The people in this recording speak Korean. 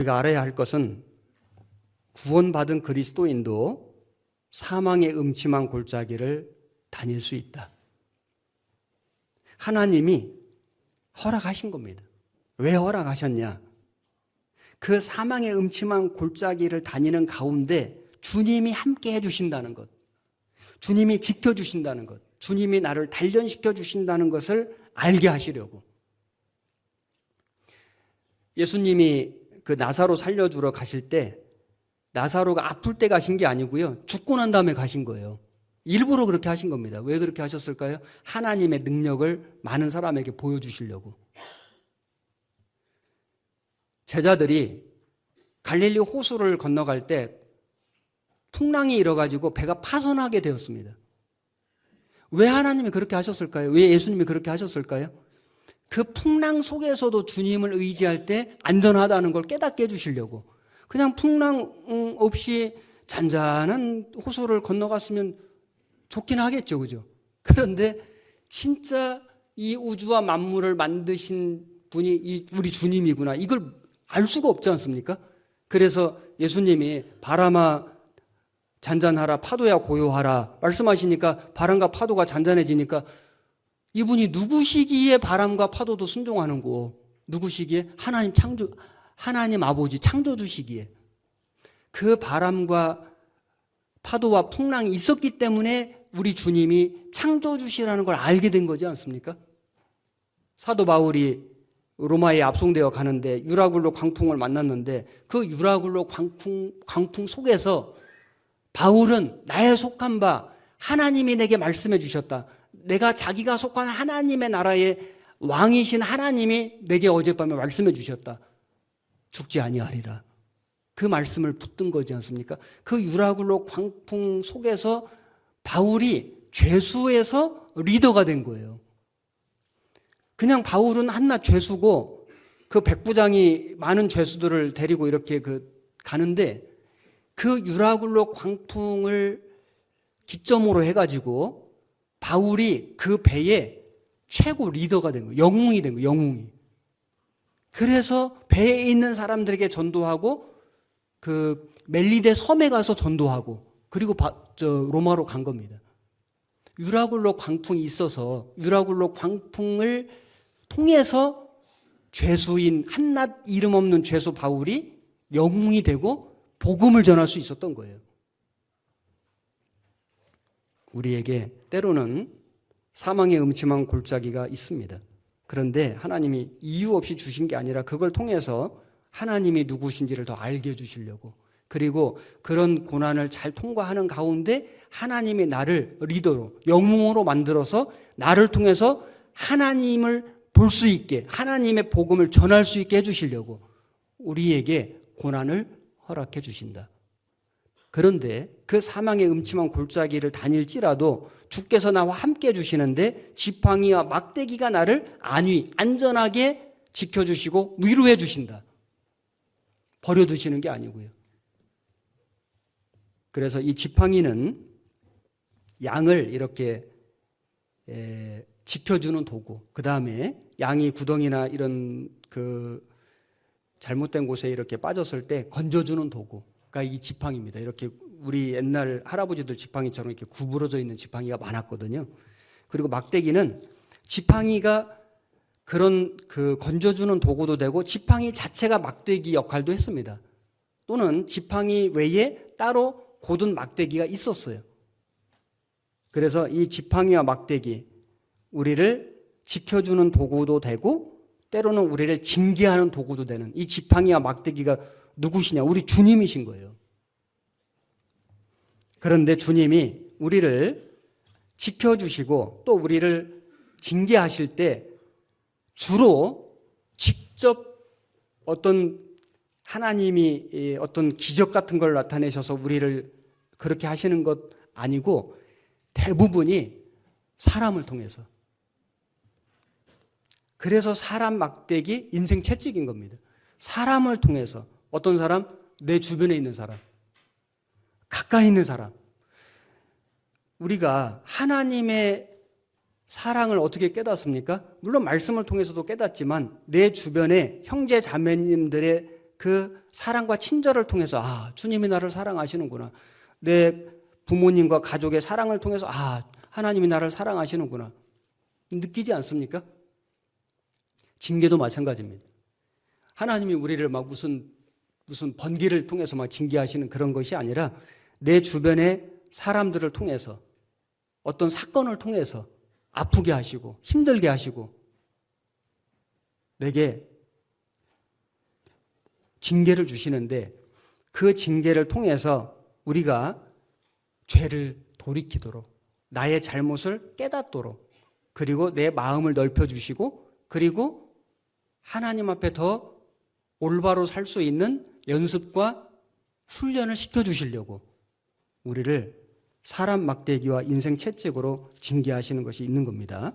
우리가 알아야 할 것은 구원받은 그리스도인도 사망의 음침한 골짜기를 다닐 수 있다. 하나님이 허락하신 겁니다. 왜 허락하셨냐? 그 사망의 음침한 골짜기를 다니는 가운데 주님이 함께 해주신다는 것, 주님이 지켜주신다는 것, 주님이 나를 단련시켜 주신다는 것을 알게 하시려고. 예수님이 그 나사로 살려주러 가실 때 나사로가 아플 때 가신 게 아니고요. 죽고 난 다음에 가신 거예요. 일부러 그렇게 하신 겁니다. 왜 그렇게 하셨을까요? 하나님의 능력을 많은 사람에게 보여주시려고. 제자들이 갈릴리 호수를 건너갈 때 풍랑이 일어가지고 배가 파손하게 되었습니다. 왜 하나님이 그렇게 하셨을까요? 왜 예수님이 그렇게 하셨을까요? 그 풍랑 속에서도 주님을 의지할 때 안전하다는 걸 깨닫게 해주시려고. 그냥 풍랑 음, 없이 잔잔한 호수를 건너갔으면 좋긴 하겠죠, 그죠? 그런데 진짜 이 우주와 만물을 만드신 분이 이 우리 주님이구나. 이걸 알 수가 없지 않습니까? 그래서 예수님이 바람아 잔잔하라 파도야 고요하라 말씀하시니까 바람과 파도가 잔잔해지니까 이분이 누구시기에 바람과 파도도 순종하는 거 누구시기에 하나님 창조 하나님 아버지 창조주시기에 그 바람과 파도와 풍랑이 있었기 때문에 우리 주님이 창조주시라는 걸 알게 된 거지 않습니까? 사도 바울이 로마에 압송되어 가는데 유라굴로 광풍을 만났는데 그 유라굴로 광풍, 광풍 속에서 바울은 나의 속한 바 하나님이 내게 말씀해 주셨다. 내가 자기가 속한 하나님의 나라의 왕이신 하나님이 내게 어젯밤에 말씀해 주셨다. 죽지 아니하리라. 그 말씀을 붙든 거지 않습니까? 그 유라굴로 광풍 속에서 바울이 죄수에서 리더가 된 거예요. 그냥 바울은 한낱 죄수고 그 백부장이 많은 죄수들을 데리고 이렇게 그 가는데 그 유라굴로 광풍을 기점으로 해가지고 바울이 그 배의 최고 리더가 된 거예요. 영웅이 된 거예요. 영웅이. 그래서 배에 있는 사람들에게 전도하고 그 멜리데 섬에 가서 전도하고 그리고 바, 저 로마로 간 겁니다. 유라굴로 광풍이 있어서 유라굴로 광풍을 통해서 죄수인 한낱 이름 없는 죄수 바울이 영웅이 되고 복음을 전할 수 있었던 거예요. 우리에게 때로는 사망의 음침한 골짜기가 있습니다. 그런데 하나님이 이유 없이 주신 게 아니라 그걸 통해서 하나님이 누구신지를 더 알게 해주시려고 그리고 그런 고난을 잘 통과하는 가운데 하나님이 나를 리더로 영웅으로 만들어서 나를 통해서 하나님을 볼 수 있게 하나님의 복음을 전할 수 있게 해주시려고 우리에게 고난을 허락해 주신다. 그런데 그 사망의 음침한 골짜기를 다닐지라도 주께서 나와 함께 해주시는데 지팡이와 막대기가 나를 안위, 안전하게 지켜주시고 위로해 주신다. 버려두시는 게 아니고요. 그래서 이 지팡이는 양을 이렇게 에, 지켜주는 도구. 그 다음에 양이 구덩이나 이런 그 잘못된 곳에 이렇게 빠졌을 때 건져주는 도구 가이 지팡이입니다. 이렇게 우리 옛날 할아버지들 지팡이처럼 이렇게 구부러져 있는 지팡이가 많았거든요. 그리고 막대기는 지팡이가 그런 그 건져주는 도구도 되고 지팡이 자체가 막대기 역할도 했습니다. 또는 지팡이 외에 따로 고든 막대기가 있었어요. 그래서 이 지팡이와 막대기 우리를 지켜주는 도구도 되고 때로는 우리를 징계하는 도구도 되는 이 지팡이와 막대기가 누구시냐? 우리 주님이신 거예요. 그런데 주님이 우리를 지켜주시고 또 우리를 징계하실 때 주로 직접 어떤 하나님이 어떤 기적 같은 걸 나타내셔서 우리를 그렇게 하시는 것 아니고 대부분이 사람을 통해서. 그래서 사람 막대기 인생 채찍인 겁니다. 사람을 통해서 어떤 사람? 내 주변에 있는 사람. 가까이 있는 사람. 우리가 하나님의 사랑을 어떻게 깨닫습니까? 물론 말씀을 통해서도 깨닫지만 내 주변에 형제 자매님들의 그 사랑과 친절을 통해서 아, 주님이 나를 사랑하시는구나. 내 부모님과 가족의 사랑을 통해서 아, 하나님이 나를 사랑하시는구나. 느끼지 않습니까? 징계도 마찬가지입니다. 하나님이 우리를 막 무슨 무슨 번개를 통해서 막 징계하시는 그런 것이 아니라 내 주변의 사람들을 통해서 어떤 사건을 통해서 아프게 하시고 힘들게 하시고 내게 징계를 주시는데 그 징계를 통해서 우리가 죄를 돌이키도록 나의 잘못을 깨닫도록 그리고 내 마음을 넓혀 주시고 그리고 하나님 앞에 더 올바로 살 수 있는 연습과 훈련을 시켜 주시려고 우리를 사람 막대기와 인생 채찍으로 징계하시는 것이 있는 겁니다.